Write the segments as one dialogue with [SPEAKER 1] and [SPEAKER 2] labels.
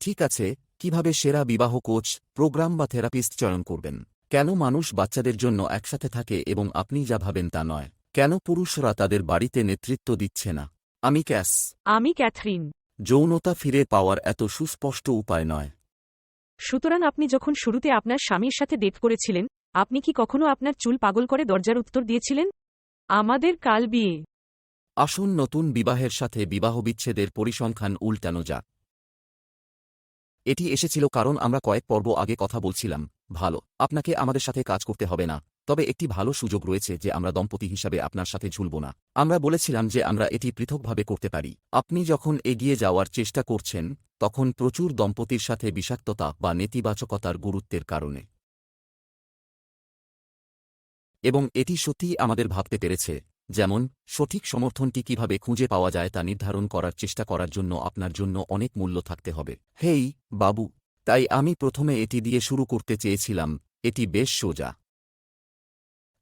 [SPEAKER 1] ঠিক আছে কীভাবে সেরা বিবাহ কোচ প্রোগ্রাম বা থেরাপিস্ট চয়ন করবেন? কেন মানুষ বাচ্চাদের জন্য একসাথে থাকে এবং আপনি যা ভাবেন তা নয়? কেন পুরুষরা তাদের বাড়িতে নেতৃত্ব দিচ্ছে না? আমি ক্যাস।
[SPEAKER 2] আমি ক্যাথরিন।
[SPEAKER 1] যৌনতা ফিরে পাওয়ার এত সুস্পষ্ট উপায় নয়।
[SPEAKER 2] সুতরাং আপনি যখন শুরুতে আপনার স্বামীর সাথে ডেট করেছিলেন আপনি কি কখনো আপনার চুল পাগল করে দরজার উত্তর দিয়েছিলেন? আমাদের কাল বিয়ে।
[SPEAKER 1] আসুন নতুন বিবাহের সাথে বিবাহবিচ্ছেদের পরিসংখ্যান উল্টানো যাক। এটি এসেছিল কারণ আমরা কয়েক পর্ব আগে কথা বলছিলাম, ভালো, আপনাকে আমাদের সাথে কাজ করতে হবে না, তবে একটি ভালো সুযোগ রয়েছে যে আমরা দম্পতি হিসাবে আপনার সাথে ঝুলব না। আমরা বলেছিলাম যে আমরা এটি পৃথকভাবে করতে পারি। আপনি যখন এগিয়ে যাওয়ার চেষ্টা করছেন, তখন প্রচুর দম্পতির সাথে বিষাক্ততা বা নেতিবাচকতার গুরুত্বের কারণে। এবং এটি সত্যিই আমাদের ভাবতে পেরেছে যেমন, সঠিক সমর্থনটি কীভাবে খুঁজে পাওয়া যায় তা নির্ধারণ করার চেষ্টা করার জন্য আপনার জন্য অনেক মূল্য থাকতে হবে। হেই, বাবু, তাই আমি প্রথমে এটি দিয়ে শুরু করতে চেয়েছিলাম, এটি বেশ সোজা।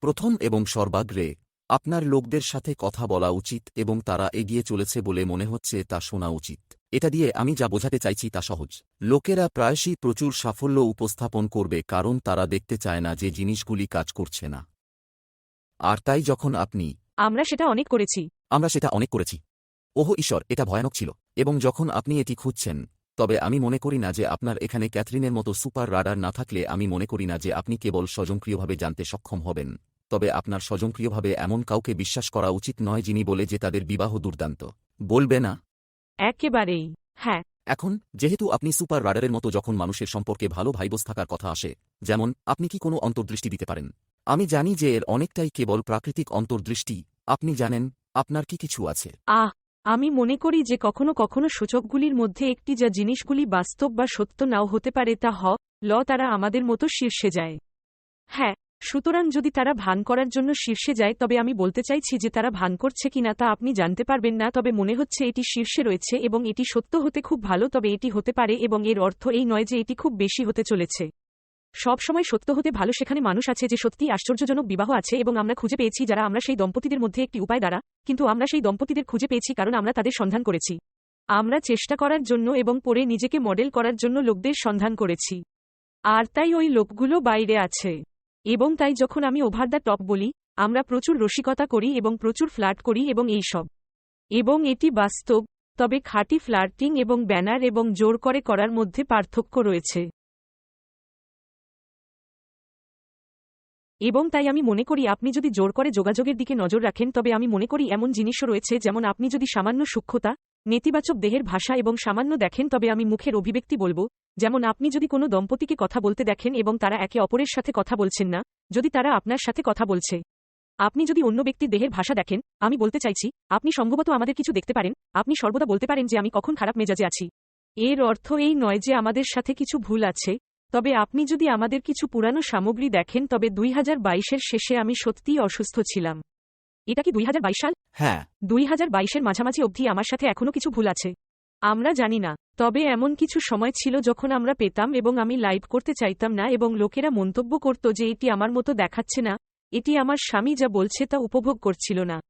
[SPEAKER 1] প্রথম এবং সর্বাগ্রে, আপনার লোকদের সাথে কথা বলা উচিত এবং তারা এগিয়ে চলেছে বলে মনে হচ্ছে তা শোনা উচিত। এটা দিয়ে আমি যা বোঝাতে চাইছি তা সহজ। লোকেরা প্রায়শই প্রচুর সাফল্য উপস্থাপন করবে কারণ তারা দেখতে চায় না যে জিনিসগুলি কাজ করছে না। আর তাই যখন আপনি
[SPEAKER 2] আমরা সেটা অনেক করেছি।
[SPEAKER 1] আমরা সেটা অনেক করেছি। ওহ ঈশ্বর এটা ভয়ানক ছিল। এবং যখন আপনি এটি খুঁজছেন তবে আমি মনে করি না যে আপনার এখানে ক্যাথরিনের মতো সুপার রাডার না থাকলে আমি মনে করি না যে আপনি কেবল স্বজনক্রিয়ভাবে জানতে সক্ষম হবেন। তবে আপনার স্বজনক্রিয়ভাবে এমন কাউকে বিশ্বাস করা উচিত নয় যিনি বলে যে তাদের বিবাহ দুর্দান্ত। বলবে না।
[SPEAKER 2] একেবারেই। হ্যাঁ।
[SPEAKER 1] এখন যেহেতু আপনি সুপার রাডারের মতো যখন মানুষের সম্পর্কে ভালো ভাইবোস থাকার কথা আসে যেমন আপনি কি কোনো অন্তর্দৃষ্টি দিতে পারেন? আমি জানি যে এর অনেকটাই কেবল প্রাকৃতিক অন্তর্দৃষ্টি। আপনি জানেন, আপনার কি কিছু আছে?
[SPEAKER 2] আহ, আমি মনে করি যে কখনো কখনো সূচকগুলির মধ্যে একটি যা জিনিসগুলি বাস্তব বা সত্য নাও হতে পারে তা হ, ল তারা আমাদের মতো শীর্ষে যায়। হ্যাঁ সুতরাং যদি তারা ভান করার জন্য শীর্ষে যায়, তবে আমি বলতে চাইছি যে তারা ভান করছে কিনা তা আপনি জানতে পারবেন না, তবে মনে হচ্ছে এটি শীর্ষে রয়েছে এবং এটি সত্য হতে খুব ভালো, তবে এটি হতে পারে এবং এর অর্থ এই নয় যে এটি খুব বেশি হতে চলেছে। সব সময় সত্য হতে ভালো সেখানে মানুষ আছে যে সত্যিই আশ্চর্যজনক বিবাহ আছে এবং আমরা খুঁজে পেয়েছি যারা আমরা সেই দম্পতিদের মধ্যে একটি উপায় দ্বারা, কিন্তু আমরা সেই দম্পতিদের খুঁজে পেয়েছি কারণ আমরা তাদের সন্ধান করেছি। আমরা চেষ্টা করার জন্য এবং পরে নিজেকে মডেল করার জন্য লোকদের সন্ধান করেছি। আর তাই ওই লোকগুলো বাইরে আছে। এবং তাই যখন আমি ওভার দ্য টপ বলি, আমরা প্রচুর রসিকতা করি এবং প্রচুর ফ্লার্ট করি এবং এই সব। এবং এটি বাস্তব, তবে খাঁটি ফ্লার্টিং এবং ব্যানার এবং জোর করে করার মধ্যে পার্থক্য রয়েছে। এবং তাই আমি মনে করি আপনি যদি জোর করে যোগাযোগের দিকে নজর রাখেন, তবে আমি মনে করি এমন জিনিসও রয়েছে যেমন আপনি যদি সামান্য সূক্ষ্মতা, নেতিবাচক দেহের ভাষা এবং সামান্য দেখেন, তবে আমি মুখের অভিব্যক্তি বলব, যেমন আপনি যদি কোনো দম্পতিকে কথা বলতে দেখেন এবং তারা একে অপরের সাথে কথা বলছেন না, যদি তারা আপনার সাথে কথা বলছে। আপনি যদি অন্য ব্যক্তির দেহের ভাষা দেখেন, আমি বলতে চাইছি, আপনি সম্ভবত আমাদের কিছু দেখতে পারেন, আপনি সর্বদা বলতে পারেন যে আমি কখন খারাপ মেজাজে আছি। এর অর্থ এই নয় যে আমাদের সাথে কিছু ভুল আছে তবে আপনি যদি আমাদের কিছু পুরানো সামগ্রী দেখেন তবে দুই হাজার বাইশের শেষে আমি সত্যিই অসুস্থ ছিলাম। এটা কি দুই হাজার বাইশ সাল?
[SPEAKER 1] হ্যাঁ।
[SPEAKER 2] দুই হাজার বাইশের মাঝামাঝি অবধি আমার সাথে এখনও কিছু ভুল আছে। আমরা জানি না। তবে এমন কিছু সময় ছিল যখন আমরা পেতাম এবং আমি লাইভ করতে চাইতাম না এবং লোকেরা মন্তব্য করত যে এটি আমার মতো দেখাচ্ছে না। এটি আমার স্বামী যা বলছে তা উপভোগ করছিল না।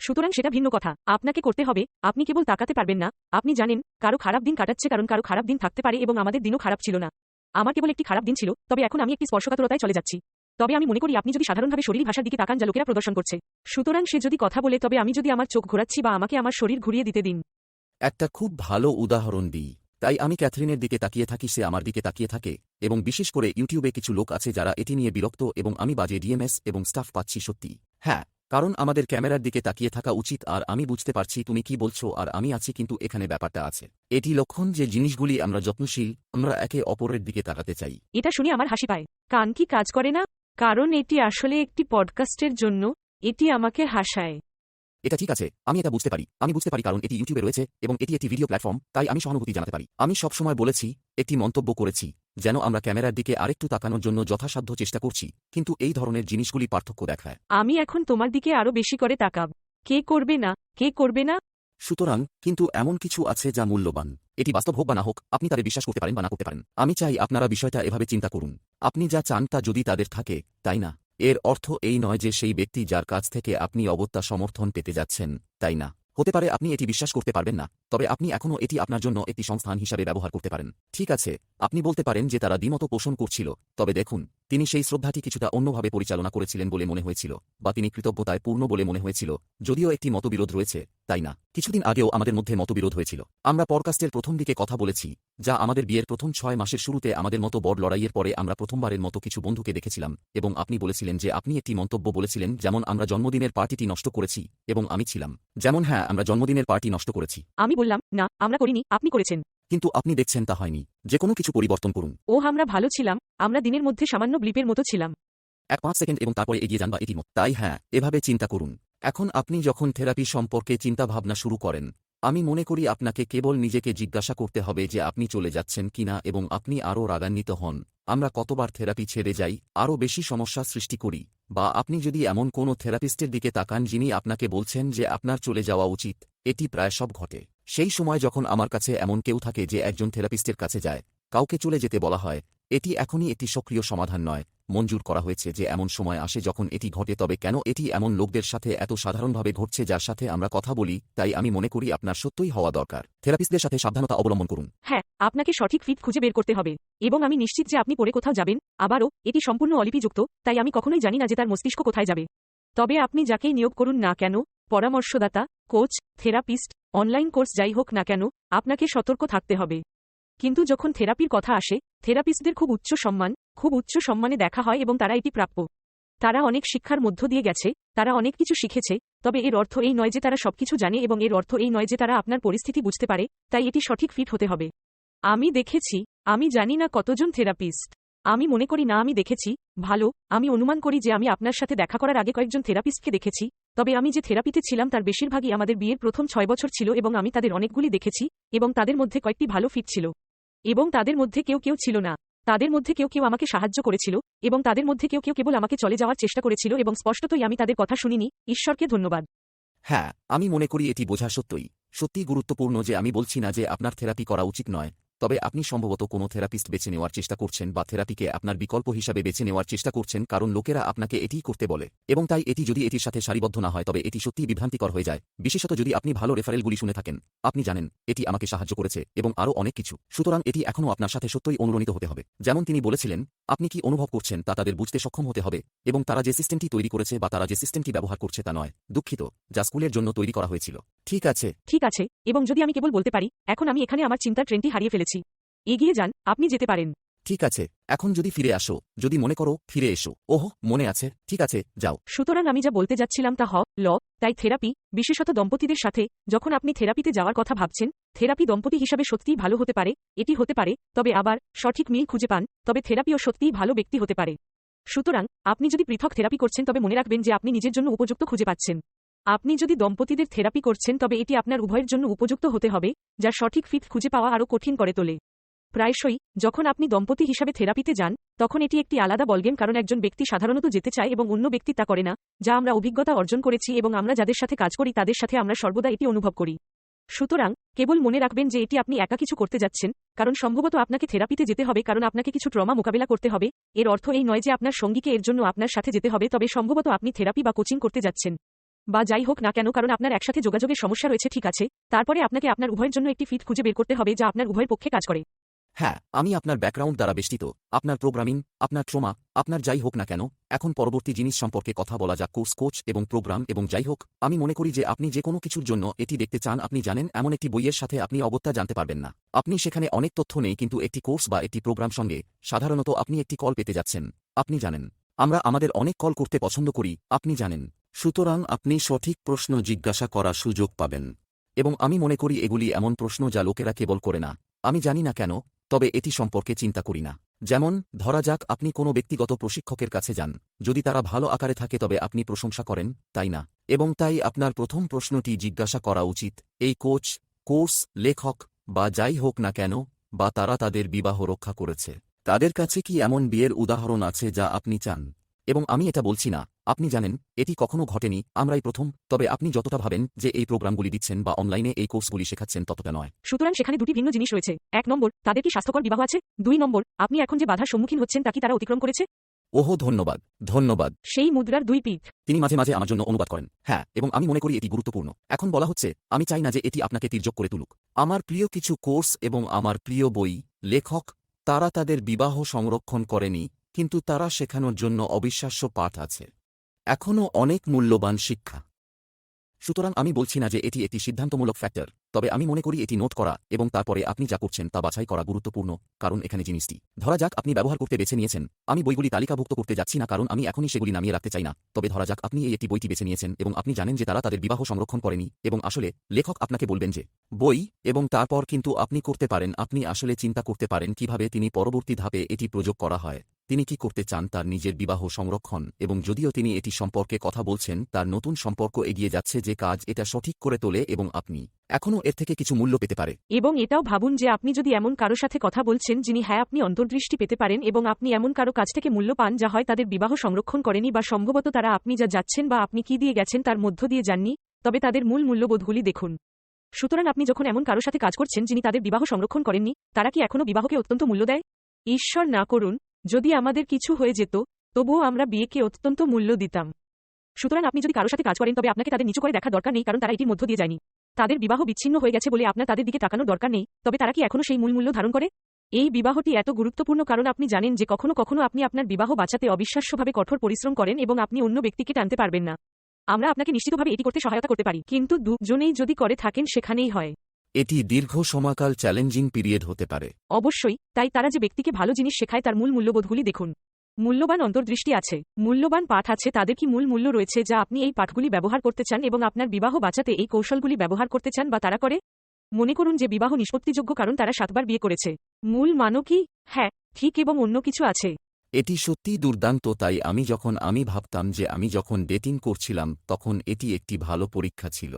[SPEAKER 2] সুতরাং সেটা ভিন্ন কথা। আপনাকে করতে হবে আপনি কেবল তাকাতে পারবেন না। আপনি জানেন কারও খারাপ দিন কাটাচ্ছে কারণ কারও খারাপ দিন থাকতে পারে এবং আমাদের দিনও খারাপ ছিল না। আমার কেবল একটি খারাপ দিন ছিল, তবে এখন আমি একটি স্পর্শকাতরতায় চলে যাচ্ছি। তবে আমি মনে করি আপনি যদি সাধারণভাবে শরীর ভাষার দিকে তাকান যা লোকেরা প্রদর্শন করছে। সুতরাং সে যদি কথা বলে, তবে আমি যদি আমার চোখ ঘোরাচ্ছি বা আমাকে আমার শরীর ঘুরিয়ে দিতে দিন।
[SPEAKER 1] একটা খুব ভালো উদাহরণ দিই। তাই আমি ক্যাথরিনের দিকে তাকিয়ে থাকি, সে আমার দিকে তাকিয়ে থাকে, এবং বিশেষ করে ইউটিউবে কিছু লোক আছে যারা এটি নিয়ে বিরক্ত, এবং আমি বাজে ডিএমএস এবং স্টাফ পাচ্ছি সত্যি। হ্যাঁ কারণ আমাদের ক্যামেরার দিকে তাকিয়ে থাকা উচিত আর আমি বুঝতে পারছি তুমি কি বলছো আর আমি আছি কিন্তু এখানে ব্যাপারটা আছে। এটি লক্ষণ যে জিনিসগুলি আমরা যত্নশীল আমরা একে অপরের দিকে তাকাতে চাই।
[SPEAKER 2] এটা শুনে আমার হাসি পায়। কান কি কাজ করে না? কারণ এটি আসলে একটি পডকাস্টের জন্য এটি আমাকে হাসায়।
[SPEAKER 1] এটা ঠিক আছে আমি এটা বুঝতে পারি। আমি বুঝতে পারি কারণ এটি ইউটিউবে রয়েছে এবং এটি একটি ভিডিও প্ল্যাটফর্ম তাই আমি সহানুভূতি জানাতে পারি। আমি সবসময় বলেছি একটি মন্তব্য করেছি। যেন আমরা ক্যামেরার দিকে আরেকটু তাকানোর জন্য যথাসাধ্য চেষ্টা করছি কিন্তু এই ধরনের জিনিসগুলি পার্থক্য দেখায়।
[SPEAKER 2] আমি এখন তোমার দিকে আরও বেশি করে তাকাব। কে করবে না? কে করবে না?
[SPEAKER 1] সুতরাং কিন্তু এমন কিছু আছে যা মূল্যবান। এটি বাস্তব হোক বা না হোক আপনি তাদের বিশ্বাস করতে পারেন বা না করতে পারেন। আমি চাই আপনারা বিষয়টা এভাবে চিন্তা করুন। আপনি যা চান তা যদি তাদের থাকে তাই না? এর অর্থ এই নয় যে সেই ব্যক্তি যার কাছ থেকে আপনি অগত্যা সমর্থন পেতে যাচ্ছেন তাই না? হতে পারে আপনি এটি বিশ্বাস করতে পারবেন না, তবে আপনি এখনও এটি আপনার জন্য একটি সংস্থান হিসাবে ব্যবহার করতে পারেন। ঠিক আছে, আপনি বলতে পারেন যে তারা দ্বিমত পোষণ করছিল, তবে দেখুন তিনি সেই শ্রদ্ধাটি কিছুটা অন্যভাবে পরিচালনা করেছিলেন বলে মনে হয়েছিল, বা তিনি কৃতজ্ঞতায় পূর্ণ বলে মনে হয়েছিল, যদিও একটি মতবিরোধ রয়েছে, তাই না? কিছুদিন আগেও আমাদের মধ্যে মতবিরোধ হয়েছিল। আমরা পডকাস্টের প্রথম দিকে কথা বলেছি, যা আমাদের বিয়ের প্রথম ছয় মাসের শুরুতে আমাদের মতো বড় লড়াইয়ের পরে আমরা প্রথমবারের মতো কিছু বন্ধুকে দেখেছিলাম, এবং আপনি বলেছিলেন যে আপনি একটি মন্তব্য বলেছিলেন যেমন, আমরা জন্মদিনের পার্টিটি নষ্ট করেছি, এবং আমি ছিলাম। যেমন হ্যাঁ আমরা জন্মদিনের পার্টি নষ্ট করেছি।
[SPEAKER 2] আমি বললাম, না, আমরা করিনি, আপনি করেছেন।
[SPEAKER 1] কিন্তু আপনি দেখছেন তা হয়নি। যে কোনো কিছু পরিবর্তন করুন।
[SPEAKER 2] ও আমরা ভালো ছিলাম। আমরা দিনের মধ্যে সামান্য ব্লিপের মতো ছিলাম।
[SPEAKER 1] এক পাঁচ সেকেন্ড এবং তারপরে এগিয়ে যান বা এটি মত। তাই হ্যাঁ এভাবে চিন্তা করুন। এখন আপনি যখন থেরাপি সম্পর্কে চিন্তাভাবনা শুরু করেন আমি মনে করি আপনাকে কেবল নিজেকে জিজ্ঞাসা করতে হবে যে আপনি চলে যাচ্ছেন কিনা এবং আপনি আরও রাগান্বিত হন। আমরা কতবার থেরাপি ছেড়ে যাই আরও বেশি সমস্যা সৃষ্টি করি বা আপনি যদি এমন কোনো থেরাপিস্টের দিকে তাকান যিনি আপনাকে বলছেন যে আপনার চলে যাওয়া উচিত এটি প্রায় সব ঘটে। সেই সময় যখন আমার কাছে এমন কেউ থাকে যে একজন থেরাপিস্টের কাছে যায়, কাউকে চলে যেতে বলা হয়, এটি এখনই একটি সক্রিয় সমাধান নয়। মঞ্জুর করা হয়েছে যে এমন সময় আসে যখন এটি ঘটে, তবে কেন এটি এমন লোকদের সাথে এত সাধারণভাবে ঘটছে যার সাথে আমরা কথা বলি, তাই আমি মনে করি আপনার সত্যই হওয়া দরকার। থেরাপিস্টদের সাথে সাবধানতা অবলম্বন করুন।
[SPEAKER 2] হ্যাঁ আপনাকে সঠিক ফিট খুঁজে বের করতে হবে, এবং আমি নিশ্চিত যে আপনি পরে কোথাও যাবেন, আবারও, এটি সম্পূর্ণ অলিপিযুক্ত, তাই আমি কখনোই জানি না যে তার মস্তিষ্ক কোথায় যাবে। তবে আপনি যাকেই নিয়োগ করুন না কেন, পরামর্শদাতা কোচ, থেরাপিস্ট, অনলাইন কোর্স যাই হোক না কেন, আপনাকে সতর্ক থাকতে হবে। কিন্তু যখন থেরাপির কথা আসে, থেরাপিস্টদের খুব উচ্চ সম্মান, খুব উচ্চ সম্মানে দেখা হয় এবং তারা এটি প্রাপ্য। তারা অনেক শিক্ষার মধ্য দিয়ে গেছে, তারা অনেক কিছু শিখেছে, তবে এর অর্থ এই নয় যে তারা সবকিছু জানে এবং এর অর্থ এই নয় যে তারা আপনার পরিস্থিতি বুঝতে পারে, তাই এটি সঠিক ফিট হতে হবে। আমি দেখেছি, আমি জানি না কতজন থেরাপিস্ট। আমি মনে করি না আমি দেখেছি, ভালো, আমি অনুমান করি যে আমি আপনার সাথে দেখা করার আগে কয়েকজন থেরাপিস্টকে দেখেছি, তবে আমি যে থেরাপিতে ছিলাম তার বেশিরভাগই আমাদের বিয়ের প্রথম ছয় বছর ছিল এবং আমি তাদের অনেকগুলি দেখেছি, এবং তাদের মধ্যে কয়েকটি ভালো ফিট ছিল। এবং তাদের মধ্যে কেউ কেউ ছিল না। তাদের মধ্যে কেউ কেউ আমাকে সাহায্য করেছিল, এবং তাদের মধ্যে কেউ কেউ কেবল আমাকে চলে যাওয়ার চেষ্টা করেছিল এবং স্পষ্টতই আমি তাদের কথা শুনিনি, ঈশ্বরকে ধন্যবাদ।
[SPEAKER 1] হ্যাঁ আমি মনে করি এটি বোঝা সত্যই। সত্যিই গুরুত্বপূর্ণ যে আমি বলছি না যে আপনার থেরাপি করা উচিত নয়। তবে আপনি সম্ভবত কোনো থেরাপিস্ট বেছে নেওয়ার চেষ্টা করছেন বা থেরাপিকে আপনার বিকল্প হিসাবে বেছে নেওয়ার চেষ্টা করছেন, কারণ লোকেরা আপনাকে এটিই করতে বলে। এবং তাই এটি যদি এটির সাথে সারিবদ্ধ না হয়, তবে এটি সত্যিই বিভ্রান্তিকর হয়ে যায়। বিশেষত যদি আপনি ভালো রেফারেলগুলি শুনে থাকেন। আপনি জানেন, এটি আমাকে সাহায্য করেছে এবং আরও অনেক কিছু। সুতরাং এটি এখনও আপনার সাথে সত্যই অনুরণিত হতে হবে। যেমন তিনি বলেছিলেন, আপনি কি অনুভব করছেন তা তাদের বুঝতে সক্ষম হতে হবে এবং তারা যে সিস্টেমটি তৈরি করেছে বা তারা যে সিস্টেমটি ব্যবহার করছে তা নয়, দুঃখিত, যা স্কুলের জন্য তৈরি করা হয়েছিল। ঠিক আছে।
[SPEAKER 2] ঠিক আছে, এবং যদি আমি কেবল বলতে পারি, এখন আমি এখানে আমার চিন্তার ট্রেনটি হারিয়ে ফেলেছি। এগিয়ে যান আপনি যেতে পারেন।
[SPEAKER 1] ঠিক আছে এখন যদি ফিরে আসো যদি মনে করো ফিরে এসো ওহ মনে আছে ঠিক আছে যাও।
[SPEAKER 2] সুতরাং আমি যা বলতে যাচ্ছিলাম তা হ ল তাই থেরাপি বিশেষত দম্পতিদের সাথে যখন আপনি থেরাপিতে যাওয়ার কথা ভাবছেন থেরাপি দম্পতি হিসাবে সত্যিই ভালো হতে পারে এটি হতে পারে তবে আবার সঠিক মিল খুঁজে পান তবে থেরাপিও সত্যিই ভালো ব্যক্তি হতে পারে। সুতরাং আপনি যদি পৃথক থেরাপি করছেন তবে মনে রাখবেন যে আপনি নিজের জন্য উপযুক্ত খুঁজে পাচ্ছেন। আপনি যদি দম্পতিদের থেরাপি করছেন তবে এটি আপনার উভয়ের জন্য উপযুক্ত হতে হবে যা সঠিক ফিট খুঁজে পাওয়া আরও কঠিন করে তোলে। প্রায়শই, যখন আপনি দম্পতি হিসাবে থেরাপিতে যান, তখন এটি একটি আলাদা বলগেম কারণ একজন ব্যক্তি সাধারণত যেতে চায় এবং অন্য ব্যক্তি তা করে না, যা আমরা অভিজ্ঞতা অর্জন করেছি এবং আমরা যাদের সাথে কাজ করি তাদের সাথে আমরা সর্বদা এটি অনুভব করি। সুতরাং, কেবল মনে রাখবেন যে এটি আপনি একা কিছু করতে যাচ্ছেন, কারণ সম্ভবত আপনাকে থেরাপিতে যেতে হবে কারণ আপনাকে কিছু ট্রমা মোকাবেলা করতে হবে, এর অর্থ এই নয় যে আপনার সঙ্গীকে এর জন্য আপনার সাথে যেতে হবে, তবে সম্ভবত আপনি থেরাপি বা কোচিং করতে যাচ্ছেন। বা যাই হোক না কেন, কারণ আপনার একসাথে যোগাযোগের সমস্যা রয়েছে, ঠিক আছে, তারপরে আপনাকে আপনার উভয়ের জন্য একটি ফিট খুঁজে বের করতে হবে যা আপনার উভয়ের পক্ষে কাজ করে।
[SPEAKER 1] হ্যাঁ আমি আপনার ব্যাকগ্রাউন্ড দ্বারা বেষ্টিত, আপনার প্রোগ্রামিং, আপনার ট্রোমা, আপনার যাই হোক না কেন, এখন পরবর্তী জিনিস সম্পর্কে কথা বলা যাক, কোর্স, কোচ এবং প্রোগ্রাম এবং যাই হোক, আমি মনে করি যে আপনি যে কোনো কিছুর জন্য এটি দেখতে চান, আপনি জানেন এমন একটি বইয়ের সাথে আপনি অগত্যা জানতে পারবেন না। আপনি সেখানে অনেক তথ্য নেই, কিন্তু একটি কোর্স বা একটি প্রোগ্রাম সঙ্গে সাধারণত আপনি একটি কল পেতে যাচ্ছেন, আপনি জানেন। আমরা আমাদের অনেক কল করতে পছন্দ করি, আপনি জানেন। সুতরাং আপনি সঠিক প্রশ্ন জিজ্ঞাসা করার সুযোগ পাবেন। এবং আমি মনে করি এগুলি এমন প্রশ্ন যা লোকেরা কেবল করে না। আমি জানি না কেন তবে এটি সম্পর্কে চিন্তা করি না। যেমন, ধরা যাক আপনি কোনো ব্যক্তিগত প্রশিক্ষকের কাছে যান। যদি তারা ভালো আকারে থাকে তবে আপনি প্রশংসা করেন, তাই না? এবং তাই আপনার প্রথম প্রশ্নটি জিজ্ঞাসা করা উচিত, এই কোচ, কোর্স, লেখক, বা যাই হোক না কেন, বা তারা তাদের বিবাহ রক্ষা করেছে। তাদের কাছে কি এমন বিয়ের উদাহরণ আছে যা আপনি চান? এবং আমি এটা বলছি না আপনি জানেন এটি কখনো ঘটেনি আমরাই প্রথম তবে আপনি যতটা ভাবেন যে এই প্রোগ্রামগুলি দিচ্ছেন বা অনলাইনে এই কোর্সগুলি শেখাচ্ছেন ততটা নয়।
[SPEAKER 2] সুতরাং সেখানে দুটি ভিন্ন জিনিস রয়েছে। এক নম্বর তাদের কি স্বাস্থ্যকর বিবাহ আছে? দুই নম্বর আপনি এখন যে বাধার সম্মুখীন হচ্ছেন তা কি তারা অতিক্রম করেছে?
[SPEAKER 1] ওহো ধন্যবাদ ধন্যবাদ।
[SPEAKER 2] সেই মুদ্রার দুই পিঠ।
[SPEAKER 1] তিনি মাঝে মাঝে আমার জন্য অনুবাদ করেন। হ্যাঁ এবং আমি মনে করি এটি গুরুত্বপূর্ণ। এখন বলা হচ্ছে আমি চাই না যে এটি আপনাকে তির্যক করে তুলুক। আমার প্রিয় কিছু কোর্স এবং আমার প্রিয় বই লেখক তারা তাদের বিবাহ সংরক্ষণ করেনি কিন্তু তারা শেখানোর জন্য অবিশ্বাস্য পাঠ আছে। এখনও অনেক মূল্যবান শিক্ষা। সুতরাং আমি বলছি না যে এটি একটি সিদ্ধান্তমূলক ফ্যাক্টর তবে আমি মনে করি এটি নোট করা এবং তারপরে আপনি যা করছেন তা বাছাই করা গুরুত্বপূর্ণ, কারণ এখানে জিনিসটি। ধরা যাক আপনি ব্যবহার করতে বেছে নিয়েছেন। আমি বইগুলি তালিকাভুক্ত করতে যাচ্ছি না কারণ আমি এখনই সেগুলি নামিয়ে রাখতে চাই না। তবে ধরা যাক আপনি এই একটি বইটি বেছে নিয়েছেন এবং আপনি জানেন যে তারা তাদের বিবাহ সংরক্ষণ করেনি এবং আসলে লেখক আপনাকে বলবেন যে, বই এবং তারপর কিন্তু আপনি করতে পারেন, আপনি আসলে চিন্তা করতে পারেন কীভাবে তিনি পরবর্তী ধাপে এটি প্রযোগ করা হয়। তিনি কি করতে চান তার নিজের বিবাহ সংরক্ষণ এবং যদিও তিনি এটি সম্পর্কে কথা বলছেন, তার নতুন সম্পর্ক এগিয়ে যাচ্ছে যে কাজ এটা সঠিক করে তোলে এবং আপনি এখনও এর থেকে কিছু মূল্য পেতে পারে।
[SPEAKER 2] এবং এটাও ভাবুন যে আপনি যদি এমন কারও সাথে কথা বলছেন যিনি হ্যাঁ আপনি অন্তর্দৃষ্টি পেতে পারেন এবং আপনি এমন কারও কাছ থেকে মূল্য পান যা হয় তাদের বিবাহ সংরক্ষণ করেনি বা সম্ভবত তারা আপনি যা যাচ্ছেন বা আপনি কি দিয়ে গেছেন তার মধ্য দিয়ে যাননি, তবে তাদের মূল মূল্যবোধগুলি দেখুন। সুতরাং আপনি যখন এমন কারও সাথে কাজ করছেন যিনি তাদের বিবাহ সংরক্ষণ করেননি, তারা কি এখনও বিবাহকে অত্যন্ত মূল্য দেয়? ঈশ্বর না করুন যদি আমাদের কিছু হয়ে যেত, তবুও আমরা বিয়েকে অত্যন্ত মূল্য দিতাম। সুতরাং আপনি যদি কারও সাথে কাজ করেন, তবে আপনাকে তাদের নিচু করে দেখা দরকার নেই, কারণ তারা এটির মধ্য দিয়ে যায়নি। তাদের বিবাহ বিচ্ছিন্ন হয়ে গেছে বলে আপনার তাদের দিকে তাকানোর দরকার নেই, তবে তারা কি এখনও সেই মূল মূল্য ধারণ করে? এই বিবাহটি এত গুরুত্বপূর্ণ কারণ আপনি জানেন যে কখনো কখনো আপনি আপনার বিবাহ বাঁচাতে অবিশ্বাস্যভাবে কঠোর পরিশ্রম করেন এবং আপনি অন্য ব্যক্তিকে টানতে পারবেন না। আমরা আপনাকে নিশ্চিতভাবে এটি করতে সহায়তা করতে পারি, কিন্তু দুজনেই যদি করে থাকেন, সেখানেই হয়।
[SPEAKER 1] এটি দীর্ঘ সময়কাল চ্যালেঞ্জিং পিরিয়ড হতে পারে।
[SPEAKER 2] অবশ্যই তাই তারা যে ব্যক্তিকে ভালো জিনিস শেখায় তার মূল মূল্যবোধগুলি দেখুন। মূল্যবান অন্তর্দৃষ্টি আছে মূল্যবান পাঠ আছে তাদের কি মূল মূল্য রয়েছে যা আপনি এই পাঠগুলি ব্যবহার করতে চান এবং আপনার বিবাহ বাঁচাতে এই কৌশলগুলি ব্যবহার করতে চান বা তারা করে? মনে করুন যে বিবাহ নিষ্পত্তিযোগ্য কারণ তারা সাতবার বিয়ে করেছে। মূল মানও কি? হ্যাঁ ঠিক এবং অন্য কিছু আছে।
[SPEAKER 1] এটি সত্যিই দুর্দান্ত তাই আমি যখন আমি ভাবতাম যে আমি যখন ডেটিং করছিলাম তখন এটি একটি ভালো পরীক্ষা ছিল।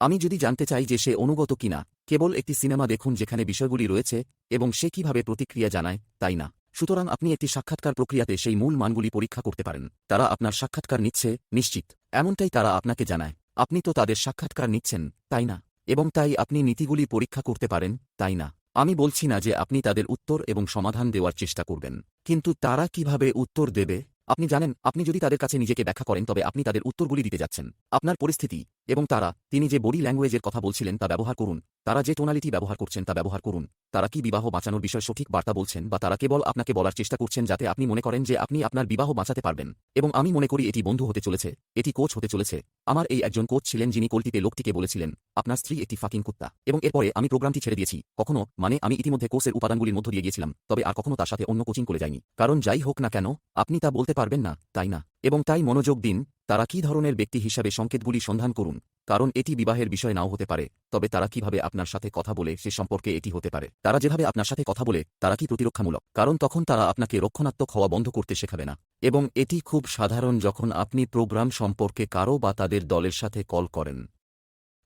[SPEAKER 1] আমি যদি জানতে চাই যে সে অনুগত কিনা, কেবল একটি সিনেমা দেখুন যেখানে বিষয়গুলি রয়েছে এবং সে কীভাবে প্রতিক্রিয়া জানায়, তাই না? সুতরাং আপনি একটি সাক্ষাৎকার প্রক্রিয়াতে সেই মূল মানগুলি পরীক্ষা করতে পারেন। তারা আপনার সাক্ষাৎকার নিচ্ছে, নিশ্চিত। এমনটাই তারা আপনাকে জানায়। আপনি তো তাদের সাক্ষাৎকার নিচ্ছেন, তাই না? এবং তাই আপনি নীতিগুলি পরীক্ষা করতে পারেন, তাই না? আমি বলছি না যে আপনি তাদের উত্তর এবং সমাধান দেওয়ার চেষ্টা করবেন। কিন্তু তারা কীভাবে উত্তর দেবে? আপনি জানেন, আপনি যদি তাদের কাছে নিজেকে ব্যাখ্যা করেন, তবে আপনি তাদের উত্তরগুলি দিতে যাচ্ছেন। আপনার পরিস্থিতি এবং তারা, তিনি যে বডি ল্যাঙ্গুয়েজের কথা বলছিলেন তা ব্যবহার করুন, তারা যে টোনালিটি ব্যবহার করছেন তা ব্যবহার করুন, তারা কি বিবাহ বাঁচানোর বিষয় সঠিক বার্তা বলছেন বা তারা কেবল আপনাকে বলার চেষ্টা করছেন যাতে আপনি মনে করেন যে আপনি আপনার বিবাহ বাঁচাতে পারবেন। এবং আমি মনে করি এটি বন্ধু হতে চলেছে, এটি কোচ হতে চলেছে। আমার এই একজন কোচ ছিলেন যিনি কলটিতে লোকটিকে বলেছিলেন, আপনার স্ত্রী একটি ফাকিং কুত্তা। এবং এরপরে আমি প্রোগ্রামটি ছেড়ে দিয়েছি। কখনো মানে আমি ইতিমধ্যে কোর্সের উপাদানগুলির মধ্য দিয়ে গিয়েছিলাম, তবে আর কখনো তার সাথে অন্য কোচিং করে যাইনি। কারণ যাই হোক না কেন, আপনি তা বলতে পারবেন না, তাই না? এবং তাই মনোযোগ দিন তারা কি ধরনের ব্যক্তি হিসাবে সংকেতগুলি সন্ধান করুন, কারণ এটি বিবাহের বিষয় নাও হতে পারে, তবে তারা কীভাবে আপনার সাথে কথা বলে সে সম্পর্কে এটি হতে পারে। তারা যেভাবে আপনার সাথে কথা বলে, তারা কি প্রতিরক্ষামূলক, কারণ তখন তারা আপনাকে রক্ষণাত্মক হওয়া বন্ধ করতে শেখাবে না। এবং এটি খুব সাধারণ যখন আপনি প্রোগ্রাম সম্পর্কে কারও বা তাদের দলের সাথে কল করেন।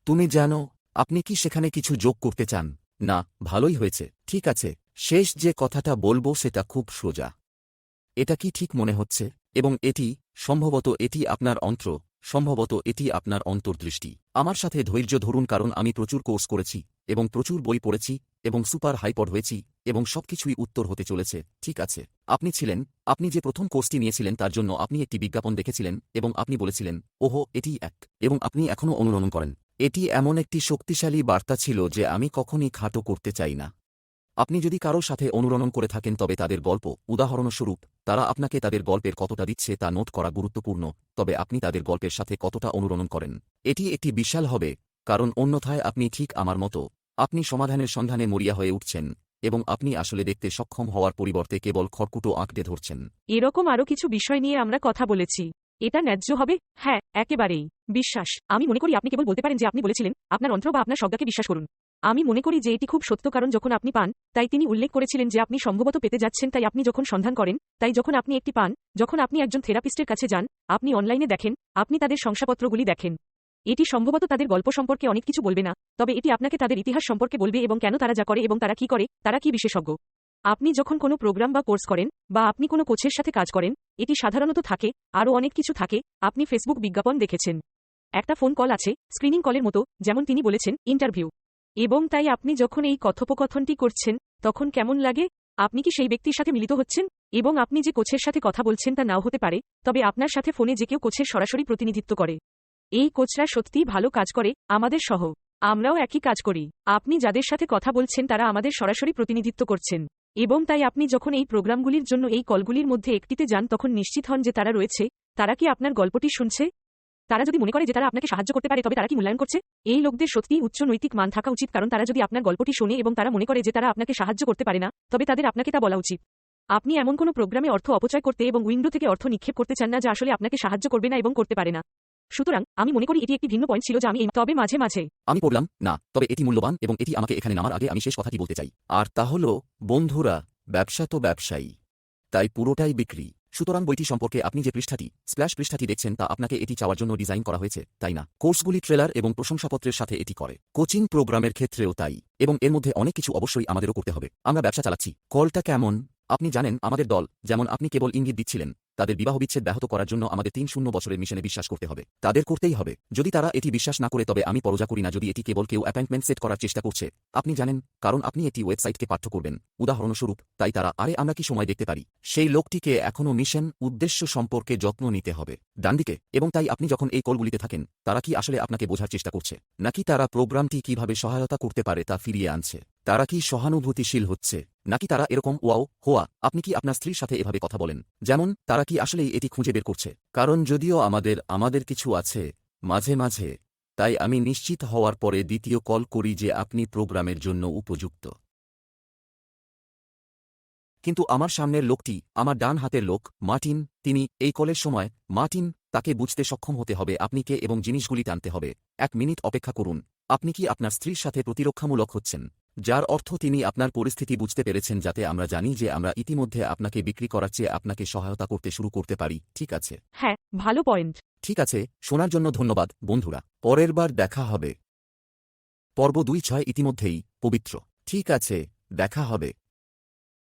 [SPEAKER 1] তুমি জানো, আপনি কি সেখানে কিছু যোগ করতে চান? না, ভালোই হয়েছে, ঠিক আছে, শেষ যে কথাটা বলব সেটা খুব সোজা। এটা কি ঠিক মনে হচ্ছে? এবং এটি সম্ভবত এটি আপনার অন্ত্র, সম্ভবত এটি আপনার অন্তর্দৃষ্টি। আমার সাথে ধৈর্য ধরুন কারণ আমি প্রচুর কোর্স করেছি, এবং প্রচুর বই পড়েছি, এবং সুপার হাইপড হয়েছি, এবং সবকিছুই উত্তর হতে চলেছে, ঠিক আছে। আপনি ছিলেন, আপনি যে প্রথম কোর্সটি নিয়েছিলেন তার জন্য আপনি একটি বিজ্ঞাপন দেখেছিলেন, এবং আপনি বলেছিলেন, ওহো, এটি এক। এবং আপনি এখনও অনুরণন করেন। এটি এমন একটি শক্তিশালী বার্তা ছিল যে আমি কখনই খাটো করতে চাই না। আপনি যদি কারোর সাথে অনুরণন করে থাকেন তবে তাদের গল্প, উদাহরণস্বরূপ, তারা আপনাকে তাদের গল্পের কতটা দিচ্ছে তা নোট করা গুরুত্বপূর্ণ, তবে আপনি তাদের গল্পের সাথে কতটা অনুরণন করেন? এটি একটি বিশাল হবে, কারণ অন্যথায় আপনি ঠিক আমার মতো, আপনি সমাধানের সন্ধানে মরিয়া হয়ে উঠছেন, এবং আপনি আসলে দেখতে সক্ষম হওয়ার পরিবর্তে কেবল খড়কুটো আঁকড়ে ধরছেন।
[SPEAKER 2] এরকম আরও কিছু বিষয় নিয়ে আমরা কথা বলেছি। এটা ন্যায্য হবে? হ্যাঁ একেবারেই। বিশ্বাস, আমি মনে করি আপনি কেবল বলতে পারেন যে আপনি বলেছিলেন, আপনার অন্ত্র বা আপনার শব্দকে বিশ্বাস করুন। আমি মনে করি যে এটি খুব সত্য কারণ যখন আপনি পান, তাই তিনি উল্লেখ করেছিলেন যে আপনি সম্ভবত পেতে যাচ্ছেন তাই আপনি যখন সন্ধান করেন, তাই যখন আপনি একটি পান, যখন আপনি একজন থেরাপিস্টের কাছে যান, আপনি অনলাইনে দেখেন, আপনি তাদের শংসাপত্রগুলি দেখেন। এটি সম্ভবত তাদের গল্প সম্পর্কে অনেক কিছু বলবে না, তবে এটি আপনাকে তাদের ইতিহাস সম্পর্কে বলবে এবং কেন তারা যা করে এবং তারা কি করে, তারা কি বিশেষজ্ঞ। আপনি যখন কোনো প্রোগ্রাম বা কোর্স করেন, বা আপনি কোনো কোচের সাথে কাজ করেন, এটি সাধারণত থাকে, আরও অনেক কিছু থাকে, আপনি ফেসবুক বিজ্ঞাপন দেখেছেন। একটা ফোন কল আছে, স্ক্রিনিং কলের মতো, যেমন তিনি বলেছেন, ইন্টারভিউ। এবং তাই আপনি যখন এই কথোপকথনটি করছেন, তখন কেমন লাগে? আপনি কি সেই ব্যক্তির সাথে মিলিত হচ্ছেন? এবং আপনি যে কোচের সাথে কথা বলছেন তা নাও হতে পারে, তবে আপনার সাথে ফোনে যে কেউ কোচের সরাসরি প্রতিনিধিত্ব করে। এই কোচরা সত্যিই ভালো কাজ করে, আমাদের সহ। আমরাও একই কাজ করি। আপনি যাদের সাথে কথা বলছেন তারা আমাদের সরাসরি প্রতিনিধিত্ব করছেন। এবং তাই আপনি যখন এই প্রোগ্রামগুলির জন্য এই কলগুলির মধ্যে একটিতে যান, তখন নিশ্চিত হন যে তারা রয়েছে। তারা কি আপনার গল্পটি শুনছে? তারা যদি মনে করে যে তারা আপনাকে সাহায্য করতে পারে, তবে তারা কি মূল্যায়ন করছে? এই লোকদের সত্যিই উচ্চ নৈতিক মান থাকা উচিত, কারণ তারা যদি আপনার গল্পটি শোনে এবং তারা মনে করে যে তারা আপনাকে সাহায্য করতে পারে না, তবে তাদের আপনাকে তা বলা উচিত। আপনি এমন কোনো প্রোগ্রামে অর্থ অপচয় করতে এবং উইন্ডো থেকে অর্থ নিক্ষেপ করতে চান না, যা আসলে আপনাকে সাহায্য করবে না এবং করতে পারে না। সুতরাং, আমি মনে করি এটি একটি ভিন্ন পয়েন্ট ছিল যা আমি তবে মাঝে মাঝে
[SPEAKER 1] আমি পড়লাম, না, তবে এটি মূল্যবান এবং এটি আমাকে এখানে নামার আগে আমি শেষ কথাটি বলতে চাই। আর তা হল, বন্ধুরা, ব্যবসা তো ব্যবসায়ী, তাই পুরোটাই বিক্রি। সুতরাং বইটি সম্পর্কে আপনি যে পৃষ্ঠাটি, স্প্ল্যাশ পৃষ্ঠাটি দেখছেন তা আপনাকে এটি চাওয়ার জন্য ডিজাইন করা হয়েছে, তাই না? কোর্সগুলি ট্রেলার এবং প্রশংসাপত্রের সাথে এটি করে। কোচিং প্রোগ্রামের ক্ষেত্রেও তাই, এবং এর মধ্যে অনেক কিছু অবশ্যই আমাদেরও করতে হবে। আমরা ব্যবসা চালাচ্ছি। কলটা কেমন? আপনি জানেন, আমাদের দল, যেমন আপনি কেবল ইঙ্গিত দিচ্ছিলেন তাদের বিবাহ বিচ্ছেদ ব্যাহত করার জন্য আমাদের তিন শূন্য বছরের মিশনে বিশ্বাস করতে হবে। তাদের করতেই হবে। যদি তারা এটি বিশ্বাস না করে, তবে আমি পরজা করি না যদি এটি কেবল কেউ অ্যাপয়েন্টমেন্ট সেট করার চেষ্টা করছে। আপনি জানেন, কারণ আপনি এটি ওয়েবসাইটকে পাঠ্য করবেন। উদাহরণস্বরূপ, তাই তারা, আরে, আমরা কি সময় দেখতে পারি? সেই লোকটিকে এখনও মিশন উদ্দেশ্য সম্পর্কে যত্ন নিতে হবে। ডানদিকে, এবং তাই আপনি যখন এই কলগুলিতে থাকেন, তারা কি আসলে আপনাকে বোঝার চেষ্টা করছে? নাকি তারা প্রোগ্রামটি কীভাবে সহায়তা করতে পারে তা ফিরিয়ে আনছে? তারা কি সহানুভূতিশীল হচ্ছে? নাকি তারা এরকম, ওয়াও, হোয়া, আপনি কি আপনার স্ত্রীর সাথে এভাবে কথা বলেন? যেমন, তারা কি আসলেই এটি খুঁজে বের করছে? কারণ যদিও আমাদের আমাদের কিছু আছে, মাঝে মাঝে, তাই আমি নিশ্চিত হওয়ার পরে দ্বিতীয় কল করি যে আপনি প্রোগ্রামের জন্য উপযুক্ত। কিন্তু আমার সামনের লোকটি, আমার ডান হাতের লোক, মার্টিন, তিনি এই কলের সময়, মার্টিন, তাকে বুঝতে সক্ষম হতে হবে, আপনি কে এবং জিনিসগুলি টানতে হবে। এক মিনিট অপেক্ষা করুন, আপনি কি আপনার স্ত্রীর সাথে প্রতিরক্ষামূলক হচ্ছেন? যার অর্থ তিনি আপনার পরিস্থিতি বুঝতে পেরেছেন যাতে আমরা জানি যে আমরা ইতিমধ্যে আপনাকে বিক্রি করার চেয়ে আপনাকে সহায়তা করতে শুরু করতে পারি। ঠিক আছে?
[SPEAKER 2] হ্যাঁ ভালো পয়েন্ট।
[SPEAKER 1] ঠিক আছে শোনার জন্য ধন্যবাদ বন্ধুরা। পরের বার দেখা হবে। পর্ব দুই ছয় ইতিমধ্যেই পবিত্র। ঠিক আছে দেখা হবে।